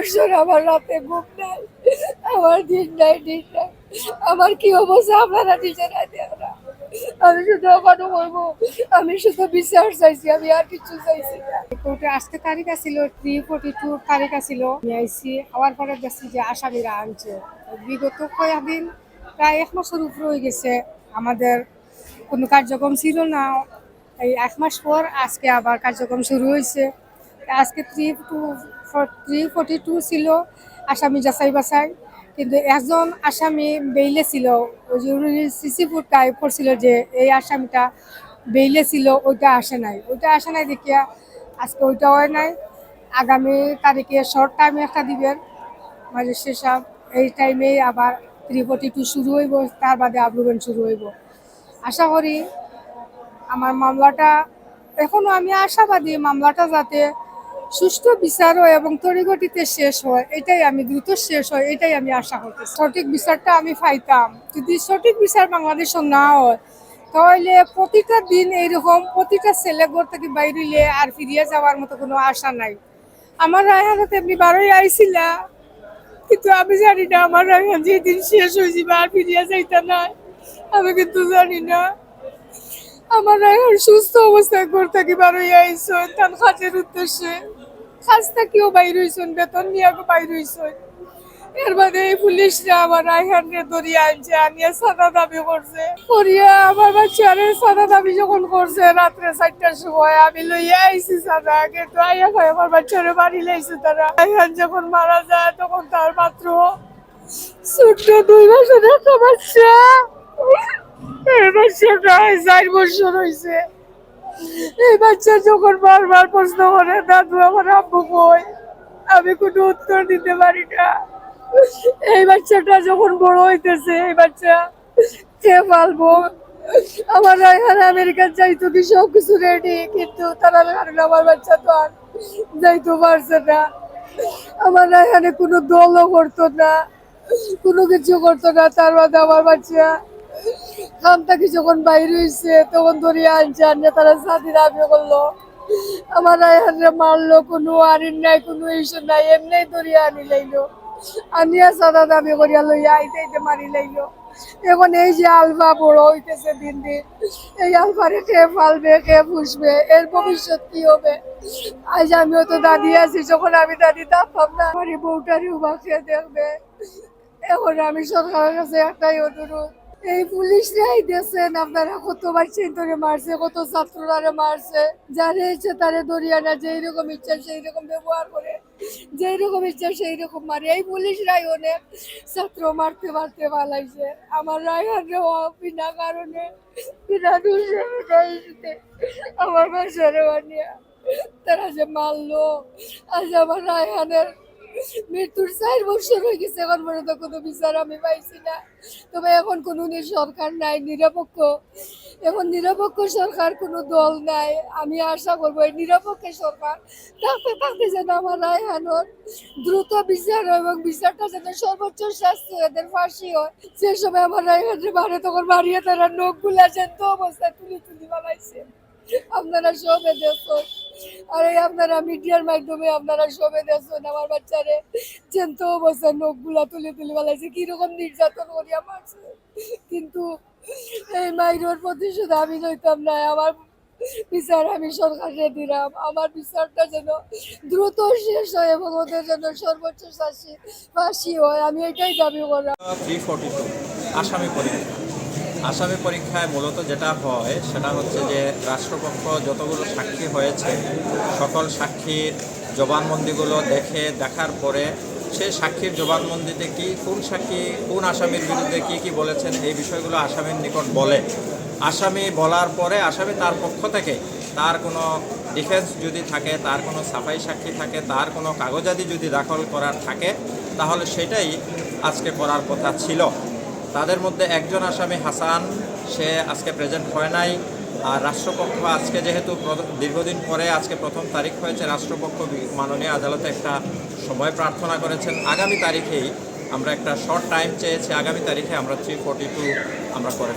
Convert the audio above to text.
বছর আমার রাতে ঘুম নাই, আমার দিন নাই দিন নাই। আমার কি অবস্থা? আপনারা নিজেরা আমি শুধু ওখানে বলব, আমি শুধু বিচার চাইছি, আমি আর কিছু চাইছি কোর্টে আজকে তারিখ আছিল থ্রি ফোর্টি টু তারিখ আছিল। আইসি আওয়ার পরে দেখছি যে আসামিরা আনছে। বিগত কয়েকদিন, প্রায় এক মাসের উপরে হয়ে গেছে। আমাদের কোনো কার্যক্রম ছিল না। এই এক মাস পর আজকে আবার কার্যক্রম শুরু হয়েছে। আজকে three two three forty two ছিল আসামি যাচাই বাছাই। কিন্তু একজন আসামি বেইলে ছিল। সিসি ফুটকায় পড়ছিল যে এই আসামিটা বেইলে ছিল, ওইটা আসে নাই। ওইটা আসে নাই দেখিয়া আজকে ওইটা হয় নাই। আগামী তারিখে শর্ট টাইমে একটা দিবেন। ম্যাজিস্ট্রেট সাহেব এই টাইমেই আবার থ্রি ফোর্টি টু শুরু হইব, তার বাদে আপ্রুভেন শুরু হইব। আশা করি আমার মামলাটা, এখনও আমি আশাবাদী মামলাটা যাতে সুষ্ঠু বিচার হয় এবং তড়িগতিতে শেষ হয়, এটাই আমি দ্রুত শেষ হয়, এটাই আমি আশা করতেছি। সঠিক বিচারটা আমি পাইতাম। যদি সঠিক বিচার বাংলাদেশে না হয়, তাহলে প্রতিটা দিন এইরকম প্রতিটা ছেলে ঘর থেকে বাইরিলে আর ফিরিয়ে যাওয়ার মতো কোনো আশা নাই। আমার রায়হানত এমনি বারোই আইছিলা, কিন্তু আমি জানি না আমার রায়হান যেদিন শেষ হয়ে যাবে আর ফিরিয়ে যাইতে না আমি কিন্তু জানি না। আমার রায়হান সুস্থ অবস্থায় ঘর থেকে বারোই আইসন তার কাজের উদ্দেশ্যে। কাজ থেকেও বাইর হইছন, বেতন নিয়ে বাইর হইছন। এর বাদে এই পুলিশরা আমার রায়হান রে ধরিয়ে আনছে, আনিয়ে সাদা দাবি করছে। করিয়া আমার বাচ্চারে সাদা দাবি যখন করছে, রাত্রে চারটার সময় আমি লইয়া আইছি সাদা কিন্তু আইয়া ভাই আমার বাচ্চারে বাড়ি লাইছে তারা। রায়হান যখন মারা যায়, তখন তার মাত্র ছোট্ট দুই মাসের একটা বাচ্চা। এই বাচ্চাটা চার বছর হয়েছে এই বাচ্চা যখন বারবার প্রশ্ন করে, দাদু, আমার আব্বু কই? আমি কোনো উত্তর দিতে পারি না। এই বাচ্চাটা যখন বড় হইতেছে, এই বাচ্চা কে পালবো? আমার রায়হান আমেরিকার যাইতো কি সব কিছু রেডি কিন্তু তারা কারণে আমার বাচ্চা তো আর যাইতে পারছে না। আমার রায়হানে কোনো দলও করতো না, কোনো কিছু করতো না, তার বাদে আমার বাচ্চা খান থেকে যখন বাইরে হয়েছে তখন ধরিয়ে আনছে আনিয়ে তারা সাথী দাবি করল। আমার রায়হানরে মারলো, কোনো আনির নাই, কোনো ইস্যু নাই এমনি ধরিয়ে আনি লাইলো। আনিয়া সাদা দাবি করিয়া লইয়া আইতে আইতে মারি লাইলো। এখন এই যে আলফা বড় হইতেছে দিন দিন, এই আলফারে কে ফালবে, কে পুষবে, এর ভবিষ্যৎ কি হবে? আজ আমিও তো দাদি আছি, যখন আমি দাদি থাকতাম না, আমার বউটারই উবা খেয়ে দেখবে। এখন আমি সরকারের কাছে একটাই অনুরোধ এই পুলিশরাই দেখছেন আপনারা কত বাচ্চা ধরে মারছে, কত ছাত্ররা মারছে, যারে ইচ্ছে তারে দরিয়া না যেই রকম ইচ্ছা সেই রকম ব্যবহার করে যেই রকম ইচ্ছা সেই রকম মারে। এই পুলিশরাই অনেক ছাত্র মারতে মারতে পালাইছে। আমার রায়হানরেও বিনা কারণে, বিনা দোষে বিনা ইস্যুতে আমার বাসারে তারা যে মারলো, আজ আমার রায়হানের মৃত্যুর চার বছর হয়ে গেছে এখন পর্যন্ত কোনো বিচার আমি পাইছি না। তবে এখন কোনো সরকার নাই, নিরপেক্ষ। এখন নিরপেক্ষ সরকার কোনো দল নাই। আমি আশা করব এই নিরপেক্ষ সরকার থাকতে থাকতে যেন আমার রায়হানোর দ্রুত বিচার হয় এবং বিচারটা যেন সর্বোচ্চ শাস্তি এদের ফাঁসি হয়। সে সময় আমার রায়হানের বাড়ি তখন বাড়িয়ে তারা নখগুলা তো অবস্থায় তুলি তুলি বানাইছে। আপনারা সবে দেখুন। আর এই আপনারা মিডিয়ার মাধ্যমে আপনারা সবে দেখুন আমার বাচ্চারে চেন্ত অবস্থায় নখগুলা তুলে তুলে বেলাইছে কীরকম নির্যাতন করিয়া মারছে কিন্তু এই মাইরোর প্রতিশোধ আমি লইতাম না, আমার বিচার আমি সরকারে দিলাম। আমার বিচারটা যেন দ্রুত শেষ হয় এবং ওদের জন্য সর্বোচ্চ শাস্তি, ফাঁসি হয়, আমি এটাই দাবি করলাম। আসামি পরীক্ষা আসামি পরীক্ষায় মূলত যেটা হয়, সেটা হচ্ছে যে রাষ্ট্রপক্ষ যতগুলো সাক্ষী হয়েছে, সকল সাক্ষীর জবানবন্দিগুলো দেখে, দেখার পরে সেই সাক্ষীর জবানবন্দিতে কি, কোন সাক্ষী, কোন আসামির বিরুদ্ধে কি কি বলেছেন, এই বিষয়গুলো আসামির নিকট বলে। আসামি বলার পরে আসামি তার পক্ষ থেকে তার কোনো ডিফেন্স যদি থাকে, তার কোনো সাফাই সাক্ষী থাকে, তার কোনো কাগজাদি যদি দাখল করার থাকে, তাহলে সেটাই আজকে করার কথা ছিল। তাদের মধ্যে একজন আসামি হাসান, সে আজকে প্রেজেন্ট হয় নাই। আর রাষ্ট্রপক্ষ আজকে যেহেতু দীর্ঘদিন পরে আজকে প্রথম তারিখ হয়েছে, রাষ্ট্রপক্ষ মাননীয় আদালতে একটা সময় প্রার্থনা করেছেন। আগামী তারিখেই আমরা একটা শর্ট টাইম চেয়েছি, আগামী তারিখে আমরা থ্রি ফোর্টি টু আমরা করে